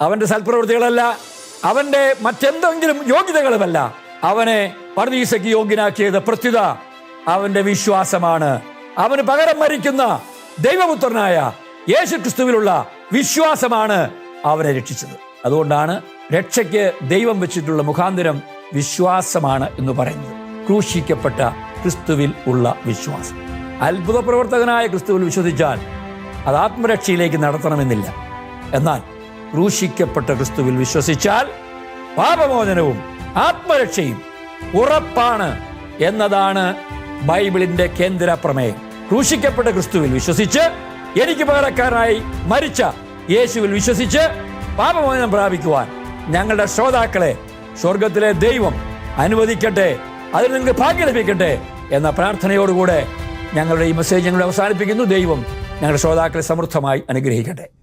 അവന്റെ സൽപ്രവൃത്തികളല്ല അവന്റെ മറ്റെന്തെങ്കിലും യോഗ്യതകളുമല്ല. അവനെ പർദീസയ്ക്ക് യോഗ്യനാക്കിയത് പ്രത്യുത. അവന്റെ വിശ്വാസമാണ്. അവന് പകരം മരിക്കുന്ന ദൈവപുത്രനായ യേശു ക്രിസ്തുവിലുള്ള വിശ്വാസമാണ് അവനെ രക്ഷിച്ചത്. അതുകൊണ്ടാണ് രക്ഷയ്ക്ക് ദൈവം വെച്ചിട്ടുള്ള മുഖാന്തരം വിശ്വാസമാണ് എന്ന് പറയുന്നത്. ക്രൂശിക്കപ്പെട്ട ക്രിസ്തുവിൽ ഉള്ള വിശ്വാസം. അത്ഭുത പ്രവർത്തകനായ ക്രിസ്തുവിൽ വിശ്വസിച്ചാൽ അത് ആത്മരക്ഷയിലേക്ക് നടത്തണമെന്നില്ല. എന്നാൽ ക്രൂശിക്കപ്പെട്ട ക്രിസ്തുവിൽ വിശ്വസിച്ചാൽ പാപമോചനവും ആത്മരക്ഷയും ഉറപ്പാണ് എന്നതാണ് ബൈബിളിന്റെ കേന്ദ്ര പ്രമേയം ക്രൂശിക്കപ്പെട്ട ക്രിസ്തുവിൽ വിശ്വസിച്ച് എനിക്ക് പകരക്കാരനായി മരിച്ച യേശുവിൽ വിശ്വസിച്ച് പാപമോചനം പ്രാപിക്കുവാൻ ഞങ്ങളുടെ ശ്രോതാക്കളെ സ്വർഗത്തിലെ ദൈവം അനുവദിക്കട്ടെ അതിൽ നിങ്ങൾക്ക് ഭാഗ്യം ലഭിക്കട്ടെ എന്ന പ്രാർത്ഥനയോടുകൂടെ ഞങ്ങളുടെ ഈ മെസ്സേജ് ഞങ്ങൾ അവസാനിപ്പിക്കുന്നു. ദൈവം ഞങ്ങളുടെ ശ്രോതാക്കളെ സമൃദ്ധമായി അനുഗ്രഹിക്കട്ടെ.